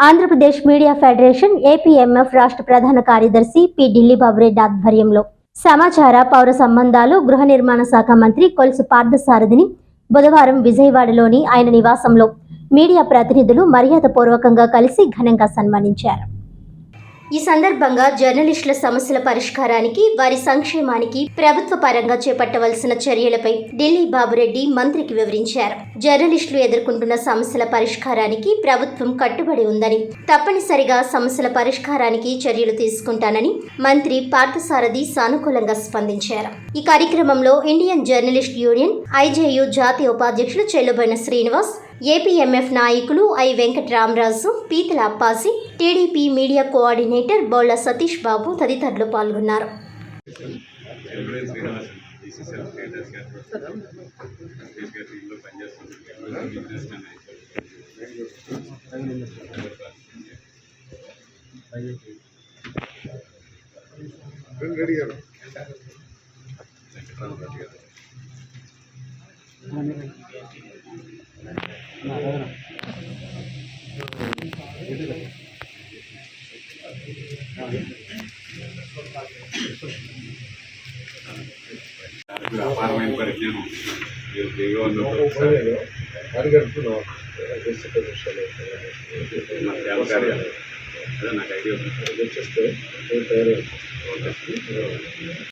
Andhra Pradesh media federation APMF రాష్ట్ర ప్రధాన కార్యదర్శి పి ఢిల్లీ బాబురెడ్డి ఆధ్వర్యంలో సమాచార పౌర సంబంధాలు గృహ నిర్మాణ శాఖ మంత్రి కొలుసు పార్థసారథిని బుధవారం విజయవాడలోని ఆయన నివాసంలో మీడియా ప్రతినిధులు మర్యాదపూర్వకంగా కలిసి ఘనంగా సన్మానించారు. ఈ సందర్భంగా జర్నలిస్టుల సమస్యల పరిష్కారానికి వారి సంక్షేమానికి ప్రభుత్వ పరంగా చేపట్టవలసిన చర్యలపై ఢిల్లీ బాబురెడ్డి మంత్రికి వివరించారు. జర్నలిస్టులు ఎదుర్కొంటున్న సమస్యల పరిష్కారానికి ప్రభుత్వం కట్టుబడి ఉందని తప్పనిసరిగా సమస్యల పరిష్కారానికి చర్యలు తీసుకుంటానని మంత్రి పార్థసారథి సానుకూలంగా స్పందించారు. ఈ కార్యక్రమంలో ఇండియన్ జర్నలిస్ట్ యూనియన్ ఐజేయు జాతీయ ఉపాధ్యక్షులు చెల్లుబైన శ్రీనివాస్ ఏపీఎంఎఫ్ నాయకులు I Venkataramaraju Peethala Appasi TDP media coordinator Bolla Satish Babu తదితరులు పాల్గొన్నారు. రెడీ అపారమైన పరిజ్ఞానం నాకు ఐడియా వచ్చేస్తే తయారు